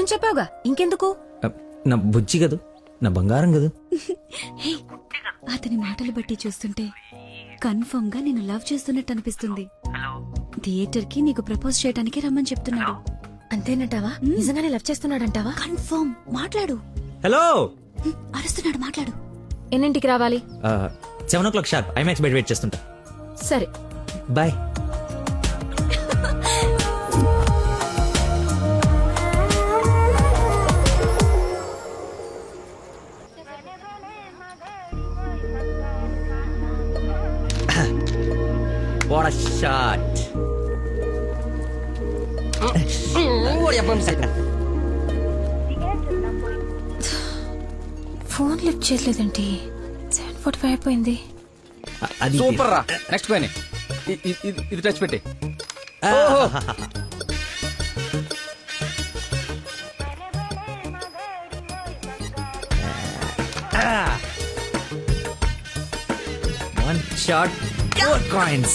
నువ్వు చెప్పావుగా? ఇంకెందుకు? నా బుజ్జి కదూ? నా బంగారం కదూ? హే, అతని మాటలు బట్టి చూస్తుంటే కన్ఫర్మ్గా నేను లవ్ చేస్తున్నట్టు అనిపిస్తుంది. థియేటర్కి నీకు ప్రపోజ్ చేయడానికి రమ్మని చెప్తున్నాడు. అంతేనంటావా? నిజంగానే లవ్ చేస్తున్నాడంటావా? కన్ఫర్మ్ మాట్లాడు. హలో. హ్మ్, అరుస్తున్నాడు మాట్లాడు. ఎన్నింటికి రావాలి? Seven o'clock sharp IMAX బయట వెయిట్ చేస్తుంటా. సరే. Bye. What a shot! Phone lift చేయలేదండి సెవెన్ ఫార్టీ ఫైవ్ అయిపోయింది. అది సూపర్ రా. నెక్స్ట్ పైన ఇది టచ్ పెట్టి One shot, four coins.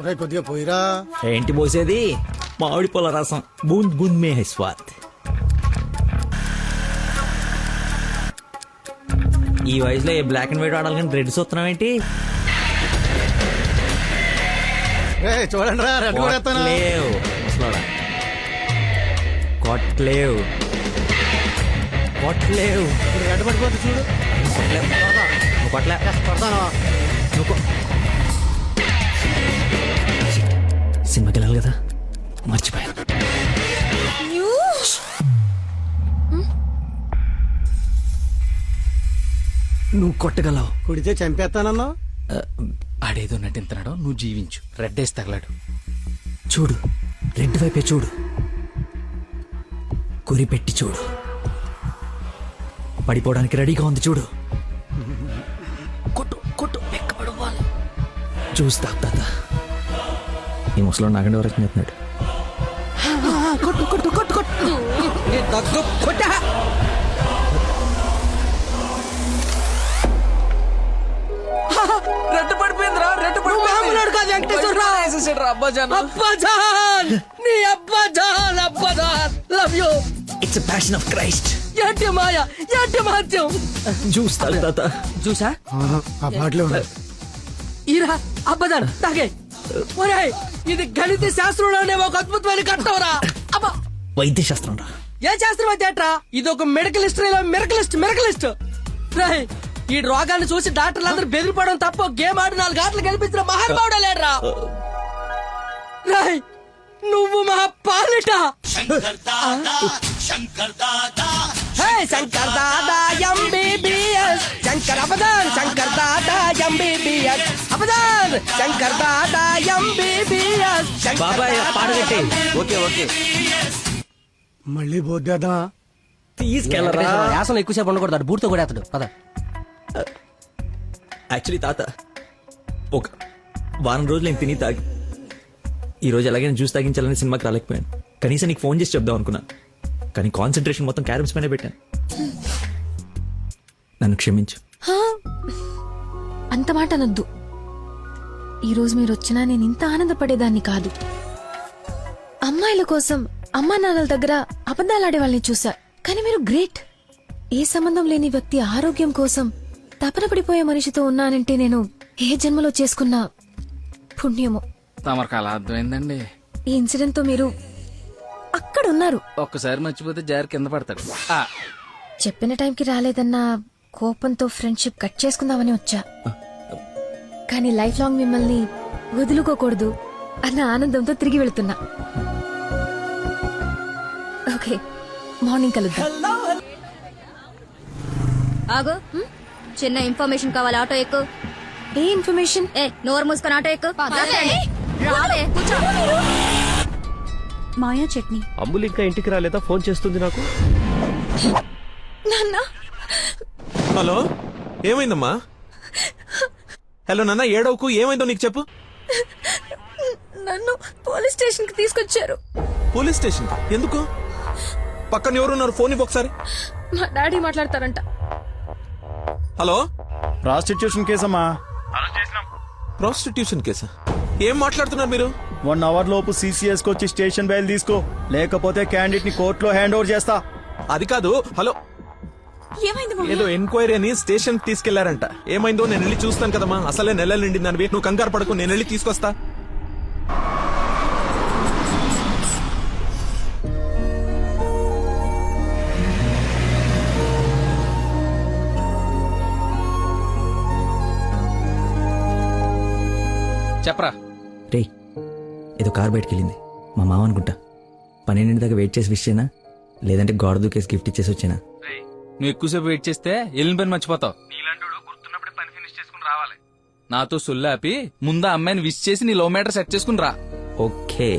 ఒరే కొద్దిగా పోయిరా. ఏంటి పోసేది? మామిడి పొల రసం. బూంద్ బూంద్ మే హై స్వాద్ ఈ వయసులో ఏ బ్లాక్ అండ్ వైట్ ఆడాలి కానీ రెడ్ చూస్తున్నాం ఏంటి? రే చూడండి రా రెడ్ కూడా ఎత్తాను కొట్లేవు ముసలోడా. కొట్లేవు కొట్లేవు రెడ్ పడిపోతే చూడు. కొట్లేవు. నువ్వు కొట్లే పడతాను నువ్వు కొ- సినిమాకి వెళ్ళాలి కదా? మర్చిపోయాను. నువ్వు కొట్టగలవు. కుడితే చంపేస్తానన్నావు ఆడేదో నటింతున్నాడు నువ్వు జీవించు. రెడ్ వేసి తగలాడు. చూడు. రెడ్ వైపే చూడు. గురి పెట్టి చూడు. పడిపోవడానికి రెడీగా ఉంది చూడు. కొట్టు కొట్టు. చూస్తా తాత. ఈ ముసలో నాగండి వరకు చెప్తున్నాడు. కొట్టు కొట్టు కొట్టు కొట్టు దగ్గు కొట్టా రెడ్ పడిపోయిందిరా రెడ్ పడిపోయింది కాదు వెంకటేశ్వర అబ్బాజాన్ అబ్బాజాన్ నీ అబ్బాజాన్ అబ్బాజాన్ love you it's passion of Christ ఏంటి మాయ ఏంటి మహత్యం చూస్తా తాత చూసా ఆ పాటలో ఈరా అబ్బదాన్ తాగే. ఒరేయ్ ఇది గణిత శాస్త్రంలోనే ఒక అద్భుతమైన కట్టవరా అబ్బా. వైద్య శాస్త్రం రా. ఏ శాస్త్రం అయితే? ఇది ఒక మెడికల్ హిస్టరీలో మెరకలిస్ట్ మెరకలిస్ట్ రేయ్ ఈ రోగాన్ని చూసి డాక్టర్లు అందరూ బెదిరిపోవడం తప్ప గేమ్ ఆడి నాలుగు ఆటలు గెలిపించిన మహానుభావుడే లేడరా. రేయ్ నువ్వు మా పాలిట హే శంకర్ దాదా. ఎంబీబీఎస్ శంకర్ అబదాన్ శంకర్ దాదా ఎంబీబీఎస్ అబదాన్ శంకర్ దాదా ఎంబీబీఎస్ బాబాయ్ పాట కట్టి ఓకే ఓకే. మళ్ళీ పోద్దేదా తీసుకెళ్ళరా. యాసన ఎక్కువసేపు ఉండకూడదు అటు బూర్తో కూడా అతడు పద. యాక్చువల్లీ తాత ఒక వారం రోజులు నేను తిని తాగి ఈ రోజు ఎలాగైనా జ్యూస్ తాగించాలని సినిమాకి రాలేకపోయాను. కనీసం నీకు ఫోన్ చేసి చెప్దాం అనుకున్నా. కానీ కాన్సన్ట్రేషన్ మొత్తం క్యారమ్స్ పైన పెట్టాను. నన్ను క్షమించు. హా, అంత మాట అనొద్దు. ఈరోజు మీరు వచ్చినా నేను ఇంత ఆనందపడేదాన్ని కాదు. అమ్మాయిల కోసం అమ్మా నాన్నల దగ్గర అబద్ధాలాడే వాళ్ళని చూసా కానీ మీరు గ్రేట్. ఏ సంబంధం లేని వ్యక్తి ఆరోగ్యం కోసం తపన పడిపోయే మనిషితో ఉన్నానంటే నేను ఏ జన్మలో చేసుకున్న పుణ్యమో. తమరికి అలా అర్థమైందండి. ఈ ఇన్సిడెంట్తో మీరు అక్కడ ఉన్నారు ఒక్కసారి మర్చిపోతే జారి కింద పడతాడు ఆ, చెప్పిన టైంకి రాలేదన్న కోపంతో ఫ్రెండ్షిప్ కట్ చేసుకుందామని వచ్చా కానీ లైఫ్ లాంగ్ మిమ్మల్ని వదులుకోకూడదు అన్న ఆనందంతో తిరిగి వెళ్తున్నా ఓకే మార్నింగ్ కలుద్దాం ఆగు చిన్న ఇన్ఫర్మేషన్ కావాలి ఆటో ఎక్కు ఏ ఇన్ఫర్మేషన్ ఏ నోరు మూసుకొని ఆటో ఎక్కు కూర్చో. మాయా చట్నీ. అమ్ములు ఇంకా ఇంటికి రాలేదా? ఫోన్ చేస్తుంది నాకు. నాన్న. హలో? ఏమైందమ్మా? హలో నాన్న ఏడవకు? ఏమైందో నీకు చెప్పు. నన్ను పోలీస్ స్టేషన్కి తీసుకొచ్చారు. పోలీస్ స్టేషన్ ఎందుకు? పక్కన ఎవరున్నారు? ఫోన్ ఇవ్వు ఒకసారి. మా డాడీ మాట్లాడతారంట. హలో? ప్రాస్టిట్యూషన్ కేసమ్మా. ప్రాస్టిట్యూషన్ కేసా? ఏం మాట్లాడుతున్నారు మీరు? వన్ అవర్ లోపు సీసీఎస్ వచ్చి స్టేషన్ బయలు తీసుకో. లేకపోతే క్యాండిడేట్ని కోర్టులో హ్యాండ్ ఓవర్ చేస్తా. అది కాదు హలో. ఏదో ఎంక్వైరీ అని స్టేషన్ తీసుకెళ్ళారంట. ఏమైందో నేను వెళ్ళి చూస్తాను కదమ్మా. అసలే నెలలు నిండింది నువ్వు కంగారు పడకు నేను వెళ్ళి తీసుకొస్తా. చెప్పరా? ఏదో కార్ బయటకు వెళ్ళింది మా మామ అనుకుంటా. పన్నెండింటి దాకా వెయిట్ చేసి విష్ చేయనా లేదంటే గోడ దూకేసి గిఫ్ట్ ఇచ్చేసి వచ్చేనా? నువ్వు ఎక్కువసేపు వెయిట్ చేస్తే వెళ్ళిన పని మర్చిపోతావు. గుర్తున్నప్పుడే పని ఫినిష్ చేసుకుని రావాలి. నాతో సొల్లాపి ముందు అమ్మాయిని విష్ చేసి నీ లో మీటర్ సెట్ చేసుకుని రా. ఓకే.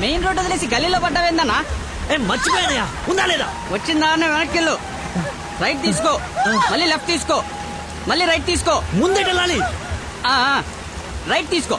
మెయిన్ రోడ్ వదిలేసి గల్లీలో పడ్డావేందన్నా? ఏ మర్చిపోయానయ్యా. ఉందా లేదా? వచ్చిందా వెనక్కి వెళ్ళు రైట్ తీసుకో. మళ్ళీ లెఫ్ట్ తీసుకో. మళ్ళీ రైట్ తీసుకో. ముందే వెళ్ళాలి రైట్ తీసుకో.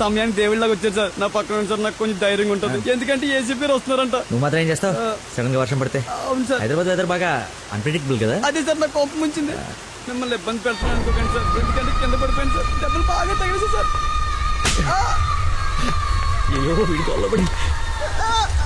సమయానికి దేవుళ్ళగా వచ్చారు సార్. నా పక్కన సార్ నాకు కొంచెం ధైర్యంగా ఉంటుంది. ఎందుకంటే ఏసీపీ వస్తున్నారంట. నువ్వు మాత్రం ఏం చేస్తావు? సడన్గా వర్షం పడితే? అవును సార్. హైదరాబాద్ వెదర్ బాగా అన్ప్రెడిక్టబుల్ కదా? అదే సార్ నాకు కోపం వచ్చింది. మిమ్మల్ని ఇబ్బంది పెడుతున్నాను అనుకోకండి సార్. ఎందుకంటే కింద పడిపోయింది సార్. దెబ్బలు బాగా తగిలేసి సార్! అయ్యో అల్లబడి